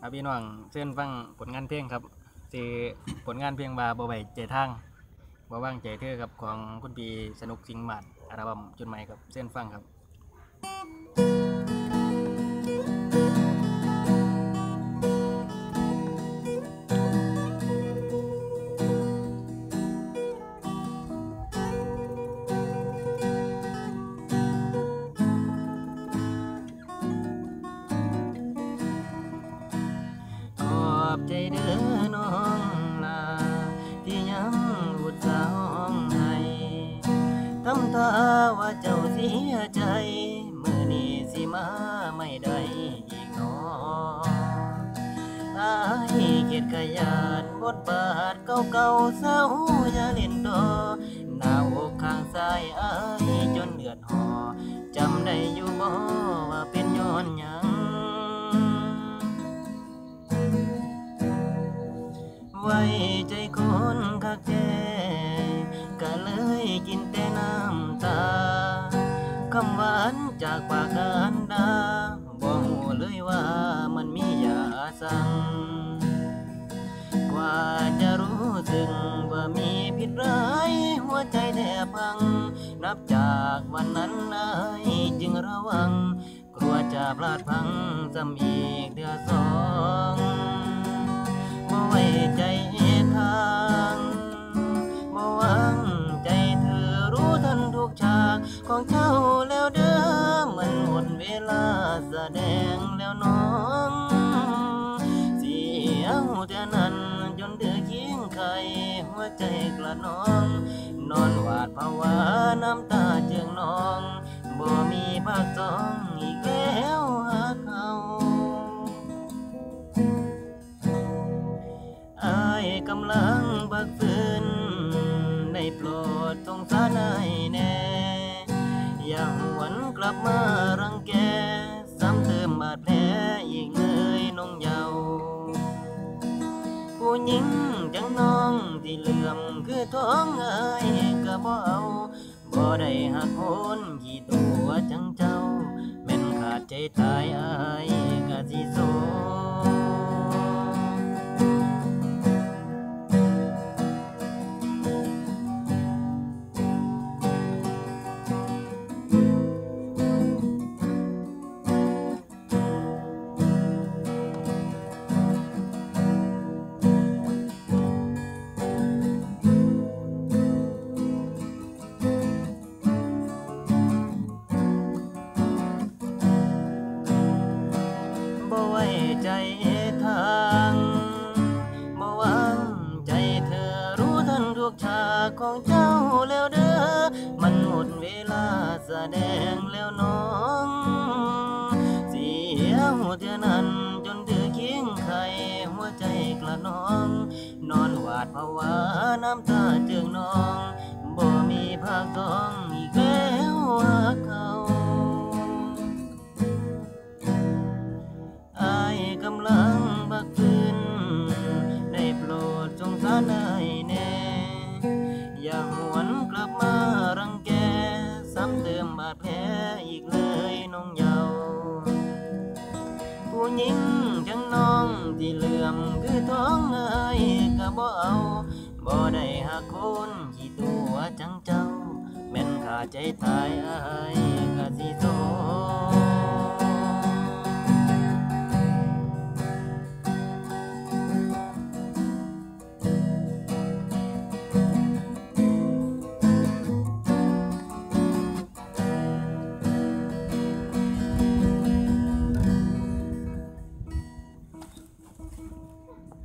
ครับพี่น้องเส้นฟังผลงานเพลงครับคือผลงานเพลงบ่าบ่ไหวใจทางบ่ว่างใจเธอครับของคุณปีสนุกสิงห์มาดอัลบั้มจุดใหม่ครับเส้นฟังครับ อบใจเด้อน้องลาที่ยังอุตส่าห้องให้ทำท่าว่าเจ้าเสียใจมือนี้สิมาไม่ได้อีกหนออายเกียดขยานบทบาทเก่าๆเศร้าอย่าเล่นดอหน้าอกข้างซ้ายอายจนเลือดหอจำได้อยู่บ่ ไว้ใจคนคักแท้ก็เลยกินแต่น้ำตา คำหวานจากปากกันดาบ่หูเลยว่ามันมียาสั่งกว่าจะรู้สึกว่ามีผิดร้ายหัวใจแทบพัง นับจากวันนั้นนายจึงระวัง กลัวจะพลาดพังซ้ำอีกเดือสอง ไว้ใจทางบ่หวังใจเธอรู้ทันทุกฉากของเจ้าแล้วเด้อมันหมดเวลาแสดงแล้วน้องเสียวเท่านั้นจนเดือเคียงไขหัวใจกระนอง กฝืนได้โปรดสงสารอายแน่ อย่าหวนกลับมารังแก ซ้ำเติมบาดแผลอีกเลยน้องเยาว์ผู้หญิงจังน้องที่เหลื่อมคือท้องเอ้ยก็บ่เอาบ่ได้หักโหนกี่ตัวจังเจ้า แม่นขาดใจตายอายก็สิโซ กฉากของเจ้าแล้วเด้อ มันหมดเวลาแสดงแล้วน้อง เสียหัวเท่านั้นจนเธอเคียงไขหัวใจกระนอง นอนหวาดภาวะน้ำตาเจืองนองบ่มีภาคสองอีกแล้วหาเขาอายกำลังบักคื กลับมารังแก ซ้ำเติมบาดแผลอีกเลยน้องเยาผู้หญิงจังน้องที่เหลื่อมคือท้องเอ้ยก็บ่เอาบ่ได้หากคนที่ตัวจังเจ้าแม่นขาใจตายอายก็สิโซ